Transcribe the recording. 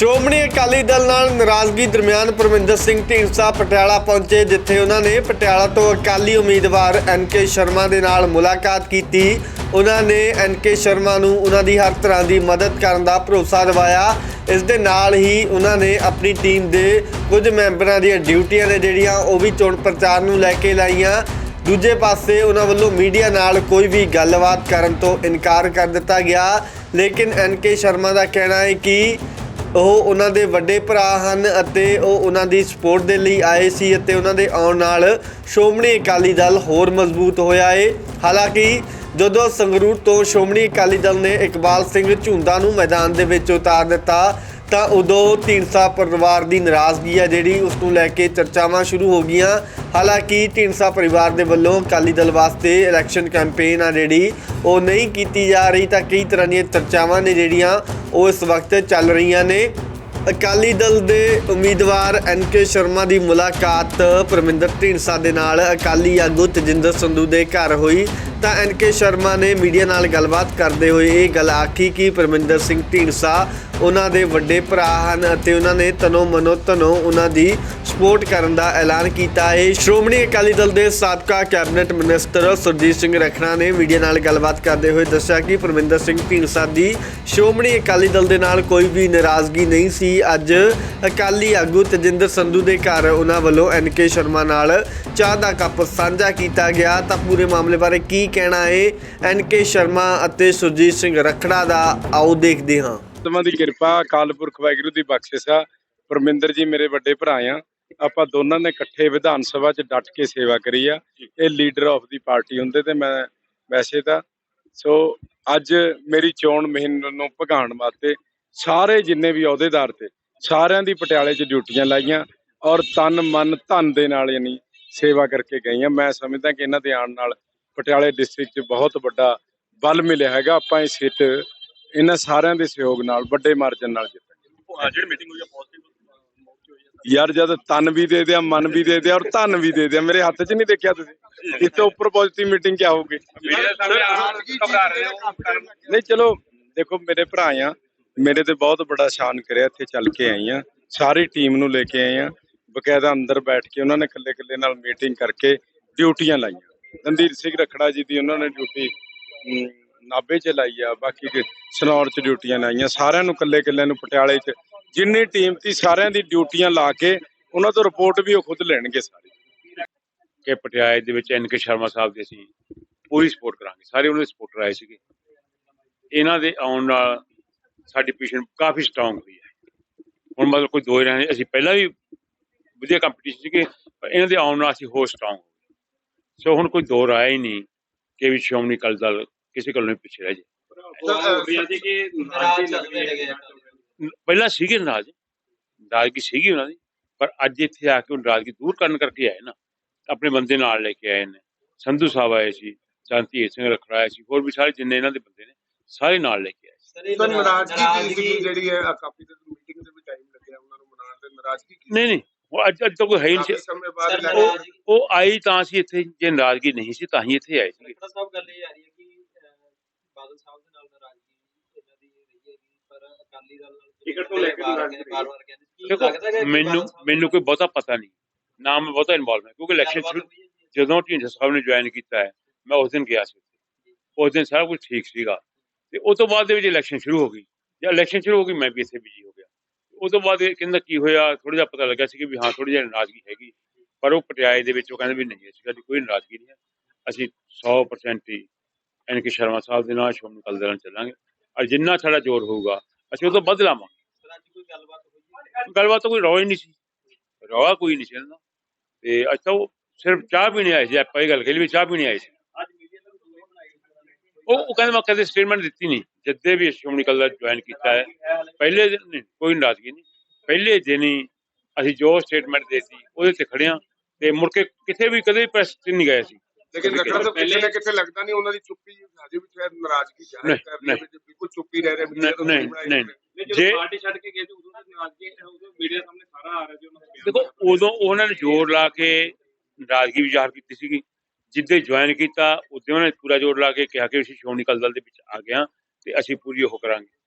ਸ਼੍ਰੋਮਣੀ ਅਕਾਲੀ ਦਲ ਨਾਲ ਨਾਰਾਜ਼ਗੀ ਦਰਮਿਆਨ ਪਰਮਿੰਦਰ ਸਿੰਘ ਢੀਂਡਸਾ ਪਟਿਆਲਾ ਪਹੁੰਚੇ, ਜਿੱਥੇ ਉਹਨਾਂ ਨੇ ਪਟਿਆਲਾ ਤੋਂ ਅਕਾਲੀ ਉਮੀਦਵਾਰ ਐਨਕੇ ਸ਼ਰਮਾ ਦੇ ਨਾਲ ਮੁਲਾਕਾਤ ਕੀਤੀ। ਉਹਨਾਂ ਨੇ ਐਨਕੇ ਸ਼ਰਮਾ ਨੂੰ ਉਹਨਾਂ ਦੀ ਹਰ ਤਰ੍ਹਾਂ ਦੀ ਮਦਦ ਕਰਨ ਦਾ ਭਰੋਸਾ ਦਿਵਾਇਆ। ਇਸ ਦੇ ਨਾਲ ਹੀ ਉਹਨਾਂ ਨੇ ਆਪਣੀ ਟੀਮ ਦੇ ਕੁਝ ਮੈਂਬਰਾਂ ਦੀਆਂ ਡਿਊਟੀਆਂ ਨੇ ਜਿਹੜੀਆਂ ਉਹ ਵੀ ਚੋਣ ਪ੍ਰਚਾਰ ਨੂੰ ਲੈ ਕੇ ਲਾਈਆਂ। ਦੂਜੇ ਪਾਸੇ ਉਹਨਾਂ ਵੱਲੋਂ ਮੀਡੀਆ ਨਾਲ ਕੋਈ ਵੀ ਗੱਲਬਾਤ ਕਰਨ ਤੋਂ ਇਨਕਾਰ ਕਰ ਦਿੱਤਾ ਗਿਆ। ਲੇਕਿਨ ਐਨਕੇ ਸ਼ਰਮਾ ਦਾ ਕਹਿਣਾ ਹੈ ਕਿ ਉਹ ਉਹਨਾਂ ਦੇ ਵੱਡੇ ਭਰਾ ਹਨ ਅਤੇ ਉਹ ਉਹਨਾਂ ਦੀ ਸਪੋਰਟ ਦੇ ਲਈ ਆਏ ਸੀ ਅਤੇ ਉਹਨਾਂ ਦੇ ਆਉਣ ਨਾਲ ਸ਼੍ਰੋਮਣੀ ਅਕਾਲੀ ਦਲ ਹੋਰ ਮਜ਼ਬੂਤ ਹੋਇਆ ਏ। ਹਾਲਾਂਕਿ ਜਦੋਂ ਸੰਗਰੂਰ ਤੋਂ ਸ਼੍ਰੋਮਣੀ ਅਕਾਲੀ ਦਲ ਨੇ ਇਕਬਾਲ ਸਿੰਘ ਝੁੰਦਾ ਨੂੰ ਮੈਦਾਨ ਦੇ ਵਿੱਚ ਉਤਾਰ ਦਿੱਤਾ ਤਾਂ ਉਦੋਂ ਢੀਂਡਸਾ ਪਰਿਵਾਰ ਦੀ ਨਾਰਾਜ਼ਗੀ ਆ ਜਿਹੜੀ ਉਸ ਨੂੰ ਲੈ ਕੇ ਚਰਚਾਵਾਂ ਸ਼ੁਰੂ ਹੋ ਗਈਆਂ। ਹਾਲਾਂਕਿ ਢੀਂਡਸਾ ਪਰਿਵਾਰ ਦੇ ਵੱਲੋਂ ਅਕਾਲੀ ਦਲ ਵਾਸਤੇ ਇਲੈਕਸ਼ਨ ਕੈਂਪੇਨ ਆ ਜਿਹੜੀ, ਉਹ ਨਹੀਂ ਕੀਤੀ ਜਾ ਰਹੀ ਤਾਂ ਕਈ ਤਰ੍ਹਾਂ ਦੀਆਂ ਚਰਚਾਵਾਂ ਨੇ ਜਿਹੜੀਆਂ, ਉਹ ਇਸ ਵਕਤ ਚੱਲ ਰਹੀਆਂ ਨੇ। ਅਕਾਲੀ ਦਲ ਦੇ ਉਮੀਦਵਾਰ ਐਨਕੇ ਸ਼ਰਮਾ ਦੀ ਮੁਲਾਕਾਤ ਪਰਮਿੰਦਰ ਢੀਂਡਸਾ ਦੇ ਨਾਲ ਅਕਾਲੀ ਆਗੂ ਤਜਿੰਦਰ ਸੰਧੂ ਦੇ ਘਰ ਹੋਈ। ਤਾਂ ਐਨਕੇ ਸ਼ਰਮਾ ਨੇ ਮੀਡੀਆ ਨਾਲ ਗੱਲਬਾਤ ਕਰਦੇ ਹੋਏ ਇਹ ਗੱਲ ਆਖੀ ਕਿ ਪਰਮਿੰਦਰ ਸਿੰਘ ਢੀਂਡਸਾ ਉਹਨਾਂ ਦੇ ਵੱਡੇ ਭਰਾ ਹਨ ਅਤੇ ਉਹਨਾਂ ਨੇ ਤਨੋ ਮਨੋ ਤਨੋ ਉਹਨਾਂ ਦੀ ਸਪੋਰਟ ਕਰਨ ਦਾ ਐਲਾਨ ਕੀਤਾ ਹੈ। ਸ਼੍ਰੋਮਣੀ ਅਕਾਲੀ ਦਲ ਦੇ ਸਾਬਕਾ ਕੈਬਨਿਟ ਮਿਨਿਸਟਰ ਸੁਰਜੀਤ ਸਿੰਘ ਰਖਣਾ ਨੇ ਮੀਡੀਆ ਨਾਲ ਗੱਲਬਾਤ ਕਰਦੇ ਹੋਏ ਦੱਸਿਆ ਕਿ ਪਰਮਿੰਦਰ ਸਿੰਘ ਢੀਂਡਸਾ ਦੀ ਸ਼੍ਰੋਮਣੀ ਅਕਾਲੀ ਦਲ ਦੇ ਨਾਲ ਕੋਈ ਵੀ ਨਾਰਾਜ਼ਗੀ ਨਹੀਂ ਸੀ। ਅੱਜ ਅਕਾਲੀ ਆਗੂ ਤਜਿੰਦਰ ਸੰਧੂ ਦੇ ਘਰ ਉਹਨਾਂ ਵੱਲੋਂ ਐਨਕੇ ਸ਼ਰਮਾ ਨਾਲ ਚਾਹ ਦਾ ਕੱਪ ਸਾਂਝਾ ਕੀਤਾ ਗਿਆ। ਤਾਂ ਪੂਰੇ ਮਾਮਲੇ ਬਾਰੇ ਕੀ ਕਹਿਣਾ ਹੈ? ਐਨਕੇ ਸ਼ਰਮਾ ਅਤੇ ਸੁਰਜੀਤ ਸਿੰਘ ਰਖੜਾ ਦਾ ਆਓ ਦੇਖਦੇ ਹਾਂ। ਪਰਮਾਤਮਾ ਦੀ ਕਿਰਪਾ ਅਕਾਲ ਪੁਰਖ ਵਾਹਿਗੁਰੂ ਦੀ ਬਖਸ਼ਿਸ਼ ਆ। ਪਰਮਿੰਦਰ ਜੀ ਮੇਰੇ ਵੱਡੇ ਭਰਾ ਆ। ਆਪਾਂ ਦੋਨਾਂ ਨੇ ਇਕੱਠੇ ਵਿਧਾਨ ਸਭਾ 'ਚ ਡਟ ਕੇ ਸੇਵਾ ਕਰੀ ਆ। ਇਹ ਲੀਡਰ ਆਫ ਦੀ ਪਾਰਟੀ ਹੁੰਦੇ ਤੇ ਮੈਂ ਵੈਸੇ ਤਾਂ ਸੋ ਅੱਜ ਮੇਰੀ ਚੋਣ ਮੁਹਿੰਮ ਨੂੰ ਭਗਾਉਣ ਵਾਸਤੇ ਸਾਰੇ ਜਿੰਨੇ ਵੀ ਅਹੁਦੇਦਾਰ ਤੇ ਸਾਰਿਆਂ ਦੀ ਪਟਿਆਲੇ 'ਚ ਡਿਊਟੀਆਂ ਲਾਈਆਂ ਔਰ ਤਨ ਮਨ ਧਨ ਦੇ ਨਾਲ ਯਾਨੀ ਸੇਵਾ ਕਰਕੇ ਗਈਆਂ। ਮੈਂ ਸਮਝਦਾ ਕਿ ਇਹਨਾਂ ਦੇ ਆਉਣ ਨਾਲ ਪਟਿਆਲੇ ਡਿਸਟ੍ਰਿਕਟ 'ਚ ਬਹੁਤ ਵੱਡਾ ਬਲ ਮਿਲਿਆ ਹੈਗਾ। ਆਪਾਂ ਇਹ ਸੀਟ ਇਹਨਾਂ ਸਾਰਿਆਂ ਦੇ ਸਹਿਯੋਗ ਨਾਲ ਵੱਡੇ ਮਾਰਜਨ ਨਾਲ ਜਿੱਤਾਂਗੇ। ਜਿਹੜੀ ਮੀਟਿੰਗ ਹੋਈ ਆ ਪੋਜ਼ਿਟਿਵ ਯਾਰ ਜਦ ਤਨ ਵੀ ਦੇ ਦਿਆ ਮਨ ਵੀ ਦੇ ਦਿਆ ਔਰ ਧਨ ਵੀ ਦੇ ਦਿਆ ਮੇਰੇ ਹੱਥ 'ਚ ਨਹੀਂ ਦੇਖਿਆ ਤੁਸੀਂ? ਇਸ ਤੋਂ ਉੱਪਰ ਪੋਜ਼ਿਟਿਵ ਮੀਟਿੰਗ ਕੀ ਹੋਊਗੀ? ਮੀਡੀਆ ਸਾਹਮਣੇ ਆਪ ਘਬਰਾ ਰਹੇ ਹੋ? ਕਰਨ ਨਹੀਂ ਚਲੋ ਦੇਖੋ ਮੇਰੇ ਭਰਾ ਆ ਮੇਰੇ ਤੇ ਬਹੁਤ ਬੜਾ ਸ਼ਾਨ ਕਰਿਆ ਇੱਥੇ ਚੱਲ ਕੇ ਆਈ ਆ ਸਾਰੀ ਟੀਮ ਨੂੰ ਲੈ ਕੇ ਆਏ ਆ ਬਕਾਇਦਾ ਅੰਦਰ ਬੈਠ ਕੇ ਉਹਨਾਂ ਨੇ ਇਕੱਲੇ ਇਕੱਲੇ ਨਾਲ ਮੀਟਿੰਗ ਕਰਕੇ ਡਿਊਟੀਆਂ ਲਾਈਆਂ। ਰਣਧੀਰ ਸਿੰਘ ਰਖੜਾ ਜੀ ਦੀ ਉਹਨਾਂ ਨੇ ਡਿਊਟੀ ਨਾਭੇ ਚ ਲਾਈ ਆ ਬਾਕੀ ਦੇ ਸਨੌਰ ਚ ਡਿਊਟੀਆਂ ਲਾਈਆਂ ਸਾਰਿਆਂ ਨੂੰ ਇਕੱਲੇ ਇਕੱਲੇ ਨੂੰ ਪਟਿਆਲੇ ਚ ਜਿੰਨੀ ਟੀਮ ਸੀ ਸਾਰਿਆਂ ਦੀ ਡਿਊਟੀਆਂ ਲਾ ਕੇ ਉਹਨਾਂ ਤੋਂ ਰਿਪੋਰਟ ਵੀ ਉਹ ਖੁਦ ਲੈਣਗੇ ਸਾਰੀ। ਕਿ ਪਟਿਆਲੇ ਦੇ ਵਿੱਚ ਐਨ ਕੇ ਸ਼ਰਮਾ ਸਾਹਿਬ ਦੀ ਅਸੀਂ ਪੂਰੀ ਸਪੋਰਟ ਕਰਾਂਗੇ। ਸਾਰੇ ਉਹਨਾਂ ਦੇ ਸਪੋਰਟਰ ਆਏ ਸੀਗੇ। ਇਹਨਾਂ ਦੇ ਆਉਣ ਨਾਲ ਸਾਡੀ ਪੋਜੀਸ਼ਨ ਕਾਫੀ ਸਟਰੋਂਗ ਹੋਈ ਹੈ। ਹੁਣ ਮਤਲਬ ਕੋਈ ਦੋ ਰਹੇ ਅਸੀਂ ਪਹਿਲਾਂ ਵੀ ਵਧੀਆ ਕੰਪੀਟੀਸ਼ਨ ਸੀਗੇ ਪਰ ਇਹਨਾਂ ਦੇ ਆਉਣ ਨਾਲ ਅਸੀਂ ਹੋਰ ਸਟਰੋਂਗ ਹੋ ਗਏ। ਸੋ ਹੁਣ ਕੋਈ ਦੋ ਰਾਏ ਹੀ ਨਹੀਂ ਕਿ ਵੀ ਸ਼੍ਰੋਮਣੀ ਅਕਾਲੀ ਦਲ ਕਿਸੇ ਕੋਲ ਨਹੀਂ ਪਿੱਛੇ ਰਹਿ ਜੇ ਰਿਹਾ ਸੀ ਕਿ ਨਾਰਾਜ਼ਗੀ ਲੱਗਦੀ ਹੈ ਪਹਿਲਾਂ ਸੀਗੇ ਨਾਰਾਜ਼ ਨਾਰਾਜ਼ਗੀ ਸੀਗੀ ਉਹਨਾਂ ਦੀ ਪਰ ਅੱਜ ਇੱਥੇ ਆ ਕੇ ਉਹ ਨਾਰਾਜ਼ਗੀ ਦੂਰ ਕਰਨ ਕਰਕੇ ਆਏ ਨਾ ਆਪਣੇ ਬੰਦੇ ਨਾਲ ਲੈ ਕੇ ਆਏ ਨੇ ਸੰਧੂ ਸਾਹਿਬ ਆਏ ਸੀ ਸ਼ਾਂਤੀ ਸਿੰਘ ਰਖੜਾ ਆਏ ਸੀ ਹੋਰ ਵੀ ਸਾਰੇ ਜਿੰਨੇ ਇਹਨਾਂ ਦੇ ਬੰਦੇ ਨੇ ਸਾਰੇ ਨਾਲ ਲੈ ਕੇ ਆਏ ਸੀ। ਤਾਂ ਨਾਰਾਜ਼ਗੀ ਕੀ ਸੀ ਜਿਹੜੀ ਹੈ ਅਕਾਲੀ ਦਲ ਮੀਟਿੰਗ ਦੇ ਵਿੱਚ ਟਾਈਮ ਲੱਗਿਆ ਉਹਨਾਂ ਨੂੰ ਮਨਾਉਣ ਦੇ ਨਾਰਾਜ਼ਗੀ ਕੀ ਨਹੀਂ ਨਹੀਂ ਉਹ ਅੱਜ ਅੱਜ ਤਾਂ ਕੋਈ ਹੈ ਹੀ ਨਹੀਂ ਕਾਫੀ ਸੀ। ਸਮੇਂ ਬਾਅਦ ਸਰ, ਲੈ ਉਹ ਉਹ ਆਈ ਤਾਂ ਸੀ ਇੱਥੇ ਜੇ ਨਾਰਾਜ਼ਗੀ ਨਹੀਂ ਸੀ ਤਾਂ ਹੀ ਇੱਥੇ ਆਏ ਸੀ ਡਾਕਟਰ ਸਾਹਿਬ ਗੱਲ ਇਹ ਆ ਰਹੀ ਹੈ ਕਿ ਅਹ, ਬਾਦਲ ਸਾਹਿਬ ਦੇ ਨਾਲ ਨਾਰਾਜ਼ਗੀ ਇਹਨਾਂ ਦੀ ਰਹੀ ਹੈਗੀ ਪਰ ਅਕਾਲੀ ਦਲ ਨਾਲ ਟਿਕਟ ਤੋਂ ਲੈ ਕੇ। ਬਾਰ-ਬਾਰ ਕਹਿੰਦੇ ਦੇਖੋ ਮੈਨੂੰ ਮੈਨੂੰ ਕੋਈ ਬਹੁਤਾ ਪਤਾ ਨਹੀਂ। ਨਾ ਮੈਂ ਬਹੁਤਾ ਇਨਵੋਲਵ ਹੈ ਕਿਉਂਕਿ ਇਲੈਕਸ਼ਨ ਸ਼ੁਰੂ? ਜਦੋਂ ਢੀਂਡਸਾ ਸਾਹਿਬ ਨੇ ਜੁਆਇਨ ਕੀਤਾ ਹੈ ਮੈਂ ਉਸ ਦਿਨ ਗਿਆ ਸੀ। ਉਸ ਦਿਨ ਸਾਰਾ ਕੁਝ ਠੀਕ ਸੀਗਾ। ਤੇ ਉਸ ਤੋਂ ਬਾਅਦ ਦੇ ਵਿੱਚ ਇਲੈਕਸ਼ਨ ਸ਼ੁਰੂ ਹੋ ਗਈ। ਜਦ ਇਲੈਕਸ਼ਨ ਸ਼ੁਰੂ ਹੋ ਗਈ ਮੈਂ ਵੀ ਇੱਥੇ ਬਿਜ਼ੀ ਹੋ ਗਿਆ। ਉਸ ਤੋਂ ਬਾਅਦ ਕਹਿੰਦਾ ਕੀ ਹੋਇਆ ਥੋੜਾ ਜਿਹਾ ਪਤਾ ਲੱਗਾ ਸੀ ਕਿ ਵੀ ਹਾਂ ਥੋੜੀ ਜਿਹੀ ਨਾਰਾਜ਼ਗੀ ਹੈਗੀ। ਪਰ ਉਹ ਪਟਿਆਲੇ ਦੇ ਵਿੱਚ ਉਹ ਕਹਿੰਦੇ ਵੀ ਨਹੀਂ ਅਸੀਂ ਸਾਡੀ ਕੋਈ ਨਾਰਾਜ਼ਗੀ ਨਹੀਂ ਹੈ। ਅਸੀਂ 100% ਹੀ ਐਨ ਕੇ ਸ਼ਰਮਾ ਸਾਹਿਬ ਦੇ ਨਾਲ ਸ਼ੋਮਨ ਕਲ ਦੇ ਨਾਲ ਚੱਲਾਂਗੇ। ਔਰ ਜਿੰਨਾ ਸਾਡਾ ਜ਼ੋਰ ਹੋਊਗਾ ਅਸੀਂ ਉਹ ਤੋਂ ਵੱਧ ਲਾਵਾਂ ਗੱਲਬਾਤ ਕੋਈ ਰੌਲਾ ਹੀ ਨਹੀਂ ਸੀ। ਰੌਲਾ ਕੋਈ ਨਹੀਂ ਸੀ ਇਹਨਾਂ ਤੇ ਅੱਜ ਉਹ ਸਿਰਫ ਚਾਹ ਪੀਣੇ ਆਏ ਸੀ, ਆਪਾਂ ਇਹ ਗੱਲ ਕਹੀ ਵੀ ਚਾਹ ਪੀਣੇ ਆਏ ਸੀ। ਉਹ ਉਹ ਕਹਿੰਦੇ ਮੈਂ ਕਦੇ ਸਟੇਟਮੈਂਟ ਦਿੱਤੀ ਨਹੀਂ। ਜਦੇ ਵੀ ਸ਼੍ਰੋਮਣੀ ਅਕਾਲੀ ਦਲ ਜੁਆਇਨ ਕੀਤਾ ਹੈ, ਪਹਿਲੇ ਦਿਨ ਕੋਈ ਨਾਰਾਜ਼ਗੀ ਨਹੀਂ। ਪਹਿਲੇ ਦਿਨ ਹੀ ਅਸੀਂ ਜੋ ਸਟੇਟਮੈਂਟ ਦੇਤੀ, ਉਹਦੇ ਤੇ ਖੜਿਆ ਤੇ ਮੁੜ ਕੇ ਕਿਤੇ ਵੀ ਕਦੇ ਪ੍ਰੈਸ ਤੇ ਨਹੀਂ ਗਏ ਸੀ ਲੇਕਿਨ ਲੱਗਦਾ ਤਾਂ ਕਿਸੇ ਨਾ ਕਿਤੇ ਲੱਗਦਾ ਨਹੀਂ ਉਹਨਾਂ ਦੀ ਚੁੱਪੀ ਹਜੇ ਵੀ ਸ਼ਾਇਦ ਨਾਰਾਜ਼ਗੀ ਜ਼ਾਹਿਰ ਕਰ ਰਹੀ ਹੈ ਬਿਲਕੁਲ ਚੁੱਪੀ ਰਹਿ ਰਹੇ ਨਹੀਂ, ਨਹੀਂ, ਜੇ- ਪਾਰਟੀ ਛੱਡ ਕੇ ਗਏ ਸੀ ਉਦੋਂ ਤਾਂ ਨਾਰਾਜ਼ਗੀ ਉਦੋਂ ਮੀਡੀਆ ਸਾਹਮਣੇ ਸਾਰਾ ਆ ਰਿਹਾ ਸੀ ਉਹਨਾਂ ਦਾ ਦੇਖੋ ਉਦੋਂ ਉਹਨਾਂ ਨੇ ਜ਼ੋਰ ਲਾ ਕੇ ਨਾਰਾਜ਼ਗੀ ਵੀ ਜ਼ਾਹਰ ਕੀਤੀ ਸੀਗੀ। ਜਿੱਦੇ ਜੁਆਇਨ ਕੀਤਾ ਉਦੋਂ ਉਹਨਾਂ ਨੇ ਪੂਰਾ ਜ਼ੋਰ ਲਾ ਕੇ ਕਿਹਾ ਕਿ ਅਸੀਂ ਸ਼੍ਰੋਮਣੀ ਅਕਾਲੀ ਦਲ ਦੇ ਵਿੱਚ ਆ ਗਏ ਹਾਂ ਤੇ ਅਸੀਂ ਪੂਰੀ ਉਹ ਕਰਾਂਗੇ।